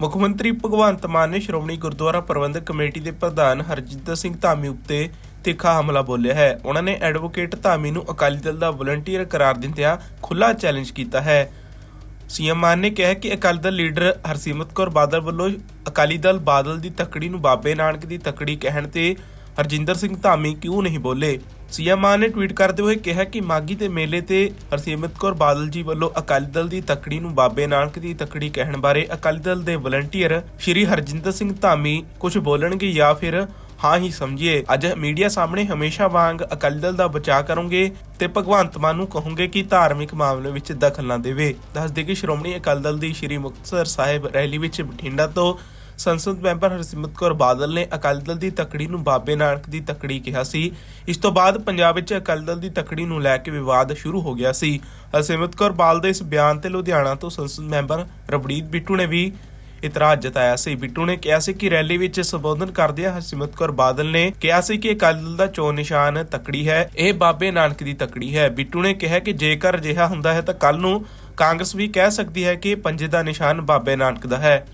ਮੁੱਖ ਮੰਤਰੀ ਭਗਵੰਤ ਮਾਨ ਨੇ ਸ਼੍ਰੋਮਣੀ ਗੁਰਦੁਆਰਾ ਪ੍ਰਬੰਧਕ ਕਮੇਟੀ ਦੇ ਪ੍ਰਧਾਨ ਹਰਜਿੰਦਰ ਸਿੰਘ ਧਾਮੀ ਉੱਤੇ ਤਿੱਖਾ ਹਮਲਾ ਬੋਲਿਆ ਹੈ। ਉਹਨਾਂ ਨੇ ਐਡਵੋਕੇਟ ਧਾਮੀ ਨੂੰ ਅਕਾਲੀ ਦਲ ਦਾ ਵਲੰਟੀਅਰ ਕਰਾਰ ਦਿੰਦਿਆਂ ਖੁੱਲ੍ਹਾ ਚੈਲੰਜ ਕੀਤਾ ਹੈ। ਸੀਐਮ ਮਾਨ ਨੇ ਕਿਹਾ ਕਿ ਅਕਾਲੀ ਦਲ ਲੀਡਰ ਹਰਸਿਮਰਤ ਕੌਰ ਬਾਦਲ ਵੱਲੋਂ ਅਕਾਲੀ ਦਲ ਬਾਦਲ ਦੀ ਤਕੜੀ ਨੂੰ ਬਾਬੇ ਨਾਨਕ ਦੀ ਤਕੜੀ ਕਹਿਣ ਤੇ ਹਰਜਿੰਦਰ ਸਿੰਘ ਧਾਮੀ ਕਿਉਂ ਨਹੀਂ ਬੋਲੇ? ਸੀਐਮ ਮਾਨ ਨੇ ਟਵੀਟ ਕਰਦੇ ਹੋਏ ਕਿਹਾ ਕਿ ਮਾਗੀ ਦੇ ਮੇਲੇ ਤੇ ਹਰਸਿਮਰਤ ਕੌਰ ਬਾਦਲ ਜੀ ਵੱਲੋਂ ਅਕਾਲੀ ਦਲ ਦੀ ਤਕੜੀ ਨੂੰ ਬਾਬੇ ਨਾਨਕ ਦੀ ਤਕੜੀ ਕਹਿਣ ਬਾਰੇ ਅਕਾਲੀ ਦਲ ਦੇ ਵਲੰਟੀਅਰ ਸ਼੍ਰੀ ਹਰਜਿੰਦਰ ਸਿੰਘ ਧਾਮੀ ਕੁਝ ਬੋਲਣਗੇ ਜਾਂ ਫਿਰ ਹਾਂ ਹੀ ਸਮਝੀਏ। ਅੱਜ ਮੀਡੀਆ ਸਾਹਮਣੇ ਹਮੇਸ਼ਾ ਵਾਂਗ ਅਕਾਲੀ ਦਲ ਦਾ ਬਚਾਅ ਕਰੋਗੇ ਤੇ ਭਗਵੰਤ ਮਾਨ ਨੂੰ ਕਹੋਗੇ ਕਿ ਧਾਰਮਿਕ ਮਾਮਲੇ ਵਿੱਚ ਦਖਲ ਨਾ ਦੇਵੇ। ਦੱਸਦੇ ਕਿ ਸ਼੍ਰੋਮਣੀ ਅਕਾਲੀ ਦਲ ਦੀ ਸ਼੍ਰੀ ਮੁਕਤਸਰ ਸਾਹਿਬ ਰੈਲੀ ਵਿੱਚ ਬਠਿੰਡਾ ਤੋਂ ਸੰਸਦ ਮੈਂਬਰ ਹਰਸਿਮਰਤ ਕੌਰ ਬਾਦਲ ਨੇ ਅਕਾਲੀ ਦਲ ਦੀ ਤਕੜੀ ਨੂੰ ਬਾਬੇ ਨਾਨਕ ਦੀ ਤਕੜੀ ਕਿਹਾ ਸੀ। ਇਸ ਤੋਂ ਬਾਅਦ ਪੰਜਾਬ ਵਿੱਚ ਅਕਾਲੀ ਦਲ ਦੀ ਤਕੜੀ ਨੂੰ ਲੈ ਕੇ ਵਿਵਾਦ ਸ਼ੁਰੂ ਹੋ ਗਿਆ ਸੀ। ਹਰਸਿਮਰਤ ਕੌਰ ਬਾਦਲ ਦੇ ਇਸ ਬਿਆਨ ਤੇ ਲੁਧਿਆਣਾ ਤੋਂ ਸੰਸਦ ਮੈਂਬਰ ਰਬੜੀਤ ਬਿੱਟੂ ਨੇ ਵੀ ਇਤਰਾਜ਼ ਜਤਾਇਆ ਸੀ। ਬਿੱਟੂ ਨੇ ਕਿਹਾ ਸੀ ਕਿ ਰੈਲੀ ਵਿੱਚ ਸੰਬੋਧਨ ਕਰਦਿਆਂ ਹਰਸਿਮਰਤ ਕੌਰ ਬਾਦਲ ਨੇ ਕਿਹਾ ਸੀ ਕਿ ਅਕਾਲੀ ਦਲ ਦਾ ਚੋਣ ਨਿਸ਼ਾਨ ਤਕੜੀ ਹੈ, ਇਹ ਬਾਬੇ ਨਾਨਕ ਦੀ ਤਕੜੀ ਹੈ। ਬਿੱਟੂ ਨੇ ਕਿਹਾ ਕਿ ਜੇਕਰ ਅਜਿਹਾ ਹੁੰਦਾ ਹੈ ਤਾਂ ਕੱਲ ਨੂੰ ਕਾਂਗਰਸ ਵੀ ਕਹਿ ਸਕਦੀ ਹੈ ਕਿ ਪੰਜੇ ਦਾ ਨਿਸ਼ਾਨ ਬਾਬੇ ਨਾਨਕ ਦਾ ਹੈ।